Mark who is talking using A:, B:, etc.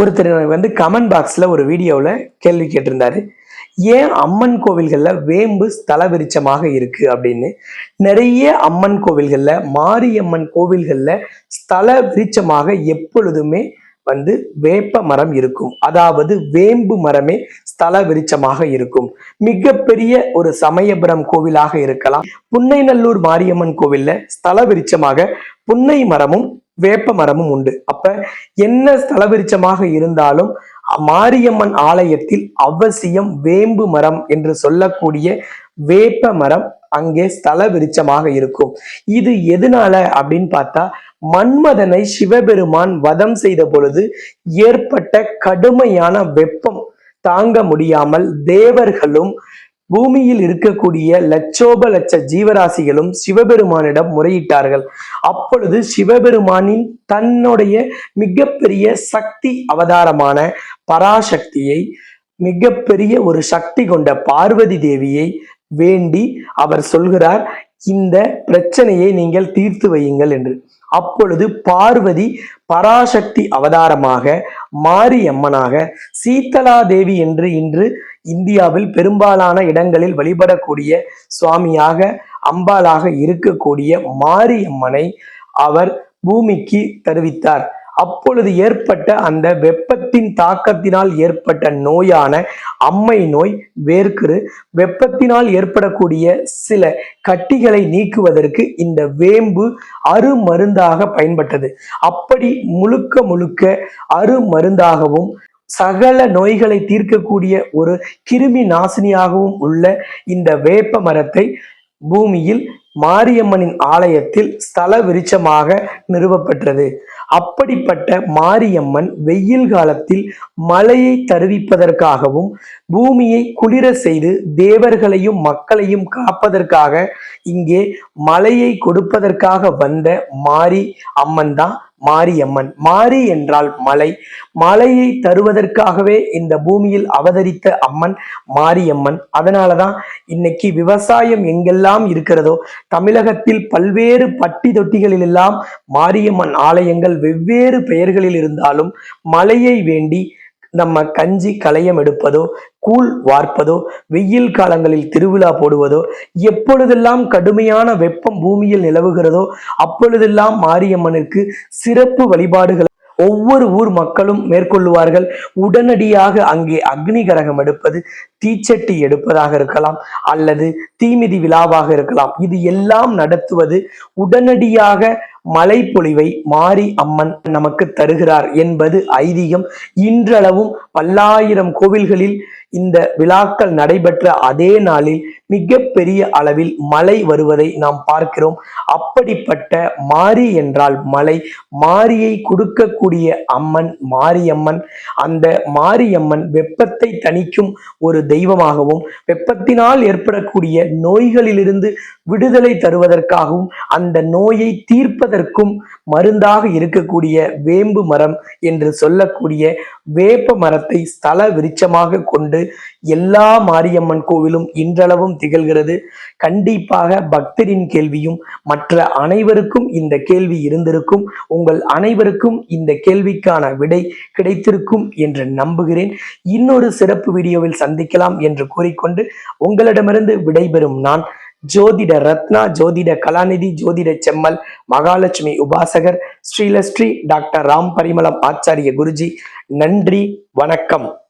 A: ஒருத்தர் வந்து கமெண்ட் பாக்ஸ்ல ஒரு வீடியோவில் கேள்வி கேட்டிருந்தாரு. ஏன் அம்மன் கோவில்கள்ல வேம்பு ஸ்தல விருட்சமாக இருக்கு அப்படின்னு? நிறைய அம்மன் கோவில்கள்ல மாரியம்மன் கோவில்கள்ல ஸ்தல விருட்சமாக எப்பொழுதுமே வந்து வேப்ப மரம் இருக்கும். அதாவது வேம்பு மரமே ஸ்தல விருட்சமாக இருக்கும். மிகப்பெரிய ஒரு சமயபுரம் கோவிலாக இருக்கலாம். புன்னைநல்லூர் மாரியம்மன் கோவில்ல ஸ்தல விருட்சமாக புன்னை மரமும் வேப்ப மரமும் உண்டு. அப்ப என்ன ஸ்தலவிருச்சமாக இருந்தாலும் மாரியம்மன் ஆலயத்தில் அவசியம் வேம்பு மரம் என்று சொல்லக்கூடிய வேப்ப மரம் அங்கே ஸ்தல விருட்சமாக இருக்கும். இது எதனால அப்படின்னு பார்த்தா மன்மதனை சிவபெருமான் வதம் செய்த பொழுது ஏற்பட்ட கடுமையான வெப்பம் தாங்க முடியாமல் தேவர்களும் பூமியில் இருக்கக்கூடிய லட்சோப லட்ச ஜீவராசிகளும் சிவபெருமானிடம் முறையிட்டார்கள். அப்பொழுது சிவபெருமானின் தன்னுடைய மிகப்பெரிய சக்தி அவதாரமான பராசக்தியை மிகப்பெரிய ஒரு சக்தி கொண்ட பார்வதி தேவியை வேண்டி அவர் சொல்கிறார் இந்த பிரச்சனையை நீங்கள் தீர்த்து வையுங்கள் என்று. அப்பொழுது பார்வதி பராசக்தி அவதாரமாக மாரியம்மனாக சீதலா தேவி என்று இன்று இந்தியாவில் பெரும்பாலான இடங்களில் வழிபடக்கூடிய சுவாமியாக அம்பாளாக இருக்கக்கூடிய மாரியம்மனை அவர் பூமிக்கு தருவித்தார். அப்பொழுது ஏற்பட்ட அந்த வெப்பத்தின் தாக்கத்தினால் ஏற்பட்ட நோயான அம்மை நோய் வேர்க்குரு வெப்பத்தினால் ஏற்படக்கூடிய சில கட்டிகளை நீக்குவதற்கு இந்த வேம்பு அருமருந்தாக பயன்பட்டது. அப்படி முழுக்க முழுக்க அருமருந்தாகவும் சகல நோய்களை தீர்க்கக்கூடிய ஒரு கிருமி நாசினியாகவும் உள்ள இந்த வேப்ப மரத்தை பூமியில் மாரியம்மனின் ஆலயத்தில் ஸ்தல விருட்சமாக நிறுவப்பெற்றது. அப்படிப்பட்ட மாரியம்மன் வெயில் காலத்தில் மழையை தருவிப்பதற்காகவும் பூமியை குளிர செய்து தேவர்களையும் மக்களையும் காப்பதற்காக இங்கே மழையை கொடுப்பதற்காக வந்த மாரி அம்மன் தான் மாரியம்மன். மாரி என்றால் மலை. மலையை தருவதற்காகவே இந்த பூமியில் அவதரித்த அம்மன் மாரியம்மன். அதனாலதான் இன்னைக்கு விவசாயம் எங்கெல்லாம் இருக்கிறதோ தமிழகத்தில் பல்வேறு பட்டி தொட்டிகளிலெல்லாம் மாரியம்மன் ஆலயங்கள் வெவ்வேறு பெயர்களில் இருந்தாலும் மலையை வேண்டி நம்ம கஞ்சி களையம் எடுப்பதோ கூழ் வார்ப்பதோ வெயில் காலங்களில் திருவிழா போடுவதோ எப்பொழுதெல்லாம் கடுமையான வெப்பம் பூமியில் நிலவுகிறதோ அப்பொழுதெல்லாம் மாரியம்மனுக்கு சிறப்பு வழிபாடுகள் ஒவ்வொரு ஊர் மக்களும் மேற்கொள்ளுவார்கள். உடனடியாக அங்கே அக்னி கரகம் எடுப்பது தீச்சட்டி எடுப்பதாக இருக்கலாம் அல்லது தீமிதி விழாவாக இருக்கலாம். இது எல்லாம் நடத்துவது உடனடியாக மலைப்பொழிவை மாரி அம்மன் நமக்கு தருகிறார் என்பது ஐதீகம். இன்றளவும் பல்லாயிரம் கோவில்களில் இந்த விழாக்கள் நடைபெற்ற அதே நாளில் மிக பெரிய அளவில் மழை வருவதை நாம் பார்க்கிறோம். அப்படிப்பட்ட மாரி என்றால் மலை மாரியை கொடுக்கக்கூடிய அம்மன் மாரியம்மன் அந்த மாரியம்மன் வெப்பத்தை தணிக்கும் ஒரு தெய்வமாகவும் வெப்பத்தினால் ஏற்படக்கூடிய நோய்களிலிருந்து விடுதலை தருவதற்காகவும் அந்த நோயை தீர்ப்பதற்கும் மருந்தாக இருக்கக்கூடிய வேம்பு மரம் என்று சொல்லக்கூடிய வேப்ப மரத்தை ஸ்தல விருட்சமாக கொண்டு எல்லா மாரியம்மன் கோவிலும் இன்றளவும் திகழ்கிறது. கண்டிப்பாக பக்தரின் கேள்வியும் மற்ற அனைவருக்கும் இந்த கேள்வி இருந்திருக்கும். உங்கள் அனைவருக்கும் இந்த கேள்விக்கான விடை கிடைத்திருக்கும் என்று நம்புகிறேன். இன்னொரு சிறப்பு வீடியோவில் சந்திக்கலாம் என்று கூறிக்கொண்டு உங்களிடமிருந்து விடைபெறும் நான் ஜோதிட ரத்னா ஜோதிட கலாநிதி ஜோதிட செம்மல் மகாலட்சுமி உபாசகர் ஸ்ரீலஸ்ரீ டாக்டர் ராம் பரிமளம் ஆச்சாரிய குருஜி. நன்றி வணக்கம்.